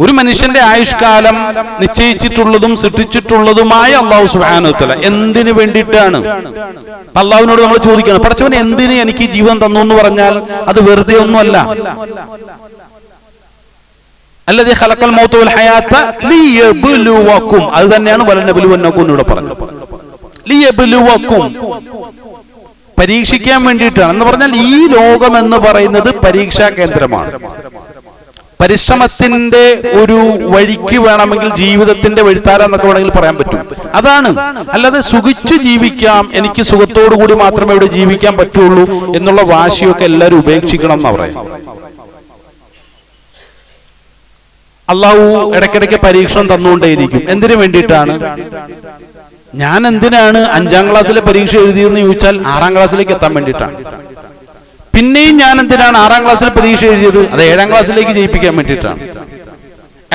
ഒരു മനുഷ്യന്റെ ആയുഷ്കാലം നിശ്ചയിച്ചിട്ടുള്ളതും സൃഷ്ടിച്ചിട്ടുള്ളതുമായ അള്ളാഹു സുഹാനുത്തല എന്തിനു വേണ്ടിയിട്ടാണ്? അള്ളാഹുവിനോട് നമ്മൾ ചോദിക്കണം. പഠിച്ചവൻ എന്തിന് എനിക്ക് ജീവൻ തന്നു എന്ന് പറഞ്ഞാൽ അത് വെറുതെ ഒന്നുമല്ല. അല്ലാതെ ഹലക്കൽ മൗത്തുൽ ഹയാത്ത അത് തന്നെയാണ് വലനബലുവന്നക്കും ഇവിടെ പറഞ്ഞത്. ലിയബ്ലുവക്കും. പരീക്ഷിക്കാൻ വേണ്ടിയിട്ടാണ്. എന്ന് പറഞ്ഞാൽ ഈ ലോകം എന്ന് പറയുന്നത് പരീക്ഷാ കേന്ദ്രമാണ്. പരിശ്രമത്തിന്റെ ഒരു വഴിക്ക് വേണമെങ്കിൽ ജീവിതത്തിന്റെ വഴിത്താര എന്നൊക്കെ വേണമെങ്കിൽ പറയാൻ പറ്റും. അതാണ്. അല്ലാതെ സുഖിച്ചു ജീവിക്കാം എനിക്ക് സുഖത്തോടു കൂടി മാത്രമേ ഇവിടെ ജീവിക്കാൻ പറ്റുള്ളൂ എന്നുള്ള വാശിയൊക്കെ എല്ലാവരും ഉപേക്ഷിക്കണം എന്നാ പറയാം. അള്ളാഹു ഇടയ്ക്കിടയ്ക്ക് പരീക്ഷണം തന്നുകൊണ്ടേയിരിക്കും. എന്തിനു വേണ്ടിയിട്ടാണ്? ഞാൻ എന്തിനാണ് അഞ്ചാം ക്ലാസ്സിലെ പരീക്ഷ എഴുതിയെന്ന് ചോദിച്ചാൽ ആറാം ക്ലാസ്സിലേക്ക് എത്താൻ വേണ്ടിയിട്ടാണ്. പിന്നെയും ഞാൻ എന്തിനാണ് ആറാം ക്ലാസ്സിൽ പരീക്ഷ എഴുതിയത്? അത് ഏഴാം ക്ലാസ്സിലേക്ക് ജയിപ്പിക്കാൻ വേണ്ടിയിട്ടാണ്.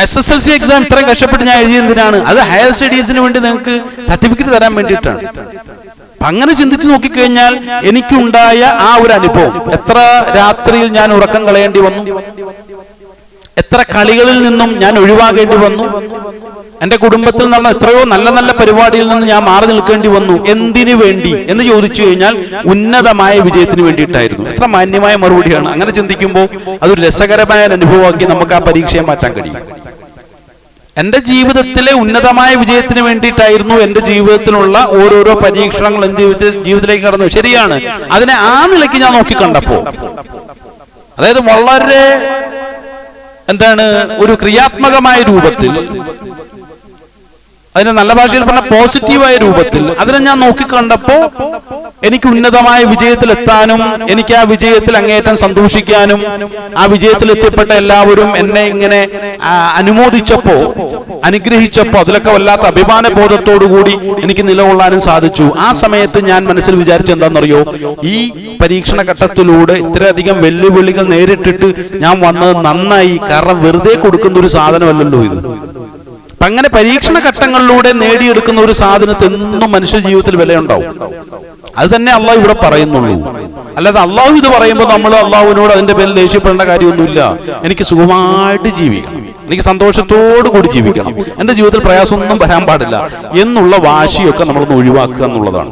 S S L C exam ഇത്രയും കഷ്ടപ്പെട്ട് ഞാൻ എഴുതിയത് എന്തിനാണ്? അത് ഹയർ സ്റ്റഡീസിന് വേണ്ടി നിങ്ങൾക്ക് സർട്ടിഫിക്കറ്റ് തരാൻ വേണ്ടിയിട്ടാണ്. അപ്പൊ അങ്ങനെ ചിന്തിച്ചു നോക്കിക്കഴിഞ്ഞാൽ എനിക്കുണ്ടായ ആ ഒരു അനുഭവം. എത്ര രാത്രിയിൽ ഞാൻ ഉറക്കം കളയേണ്ടി വന്നു? എത്ര കളികളിൽ നിന്നും ഞാൻ ഒഴിവാകേണ്ടി വന്നു? എന്റെ കുടുംബത്തിൽ നടന്ന എത്രയോ നല്ല നല്ല പരിപാടിയിൽ നിന്ന് ഞാൻ മാറി നിൽക്കേണ്ടി വന്നു. എന്തിനു വേണ്ടി? എന്ന് ചോദിച്ചു കഴിഞ്ഞാൽ ഉന്നതമായ വിജയത്തിന് വേണ്ടിയിട്ടായിരുന്നു. എത്ര മാന്യമായ മറുപടിയാണ്. അങ്ങനെ ചിന്തിക്കുമ്പോൾ അതൊരു രസകരമായ അനുഭവമാക്കി നമുക്ക് ആ പരീക്ഷയെ മാറ്റാൻ കഴിയും. എന്റെ ജീവിതത്തിലെ ഉന്നതമായ വിജയത്തിന് വേണ്ടിയിട്ടായിരുന്നു എന്റെ ജീവിതത്തിലുള്ള ഓരോരോ പരീക്ഷണങ്ങൾ എന്റെ ജീവിതത്തിൽ ജീവിതത്തിലേക്ക് കടന്നു. ശരിയാണ്. അതിനെ ആ നിലയ്ക്ക് ഞാൻ നോക്കി നോക്കിക്കണ്ടപ്പോ അതായത് വളരെ എന്താണ് ഒരു ക്രിയാത്മകമായ രൂപത്തിൽ അതിന് നല്ല ഭാഷയിൽ പറഞ്ഞ പോസിറ്റീവായ രൂപത്തിൽ. അതിനെ ഞാൻ നോക്കിക്കണ്ടപ്പോ എനിക്ക് ഉന്നതമായ വിജയത്തിൽ എത്താനും എനിക്ക് ആ വിജയത്തിൽ അങ്ങേയറ്റം സന്തോഷിക്കാനും ആ വിജയത്തിൽ എത്തിപ്പെട്ട എല്ലാവരും എന്നെ ഇങ്ങനെ അനുമോദിച്ചപ്പോ അനുഗ്രഹിച്ചപ്പോ അതിലൊക്കെ വല്ലാത്ത അഭിമാന ബോധത്തോടു കൂടി എനിക്ക് നിലകൊള്ളാനും സാധിച്ചു. ആ സമയത്ത് ഞാൻ മനസ്സിൽ വിചാരിച്ചെന്താണെന്നറിയോ ഈ പരീക്ഷണ ഘട്ടത്തിലൂടെ ഇത്രയധികം വെല്ലുവിളികൾ നേരിട്ടിട്ട് ഞാൻ വന്നത് നന്നായി. കാരണം വെറുതെ കൊടുക്കുന്ന ഒരു സാധനമല്ലല്ലോ ഇത്. അങ്ങനെ പരീക്ഷണ ഘട്ടങ്ങളിലൂടെ നേടിയെടുക്കുന്ന ഒരു സാധനത്തെന്നും മനുഷ്യ ജീവിതത്തിൽ വിലയുണ്ടാവും. അത് തന്നെ അള്ളാഹു ഇവിടെ പറയുന്നുള്ളൂ. അല്ലാതെ അള്ളാഹു ഇത് പറയുമ്പോൾ നമ്മൾ അള്ളാഹുവിനോട് അതിന്റെ പേരിൽ ദേഷ്യപ്പെടേണ്ട കാര്യമൊന്നുമില്ല. എനിക്ക് സുഖമായിട്ട് ജീവിക്കണം. എനിക്ക് സന്തോഷത്തോടു കൂടി ജീവിക്കണം. എന്റെ ജീവിതത്തിൽ പ്രയാസമൊന്നും വരാൻ പാടില്ല. എന്നുള്ള വാശിയൊക്കെ നമ്മളൊന്ന് ഒഴിവാക്കുക എന്നുള്ളതാണ്.